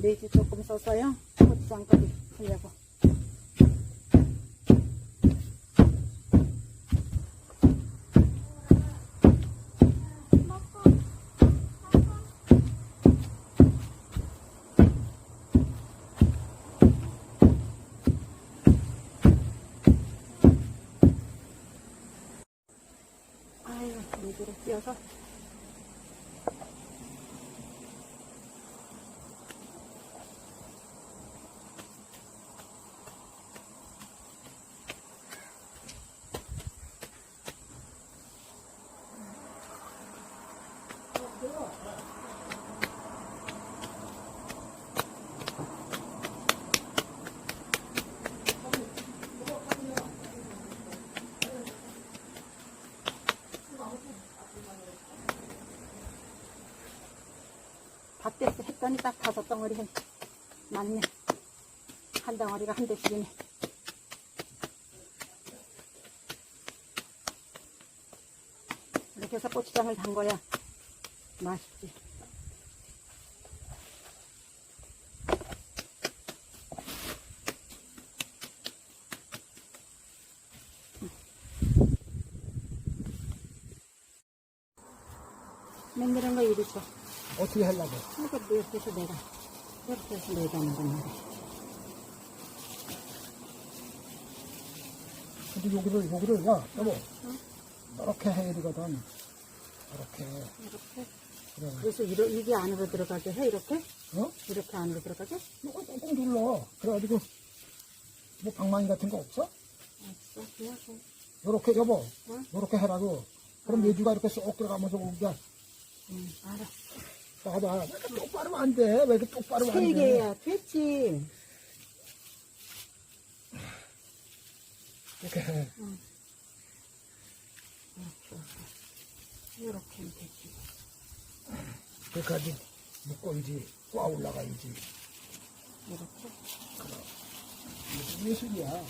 내지 조금 써서요. 고추장까지 하려고. 아유, 물기를 띄어서. 밭에서 했더니 딱 다섯 덩어리 해. 맞네. 한 덩어리가 한 대씩이네. 이렇게 해서 고추장을 담궈야 맛있지. 만드는 거 이리 줘. 어떻게 하려고? 이렇게 해서 내가 해서 내가는 건 말이야. 근데 여기를, 여기를, 야, 여보. 이렇게 해야 되거든. 이렇게. 이렇게. 그래. 그래서 이러, 이게 안으로 들어가게 해 이렇게 어? 이렇게 안으로 들어가게. 이거 꽁꽁 눌러. 그래가지고, 뭐 방망이 같은 거 없어? 알았어. 그냥 해. 요렇게, 여보. 응? 요렇게 해라고. 그럼 내주가 이렇게 쏙 들어가면서 우리가 응, 알았어. 봐봐. 왜 이렇게 똑바로 안 돼? 왜 이렇게 똑바로 안세 돼? 개야 됐지. 이렇게 해. 이렇게 하면 되지. 그까지 묶어야지. 꽉 올라가야지. 이렇게. 이게 예술이야.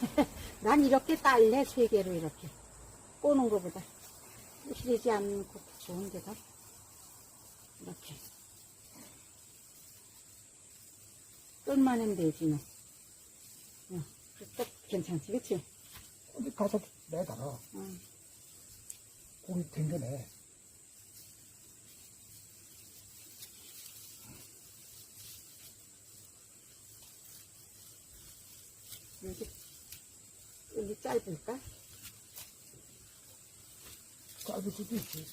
난 이렇게 딸래 세 개로 이렇게 꼬는 거보다 시리지 않고 좋은 데다 이렇게 끝만 하면 되지 뭐. 응, 또 괜찮지 그치? 어디 가서 내달아. 응. 고기 댕겨내. 여기 짧을까? 짧을 수도 있지.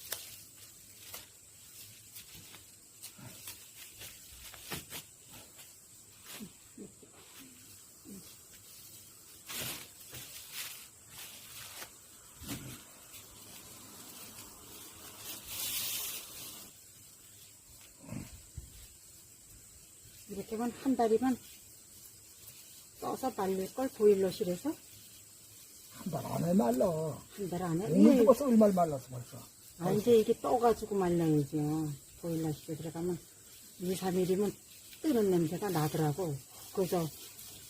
이렇게 하면 한 달이면 써서 말릴 걸 보일러실에서 한 달 안에 말라. 한 달 안에 오늘 예. 죽었어 얼마를 말랐어 벌써. 아, 이제 이게 떠가지고 말라야죠. 보일러실에 들어가면 2, 3일이면 뜨는 냄새가 나더라고. 그래서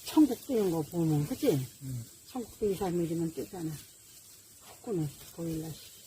천국 뜨는 거 보면, 그치? 음. 천국도 2, 3일이면 뜨잖아. 후끈해, 보일러실.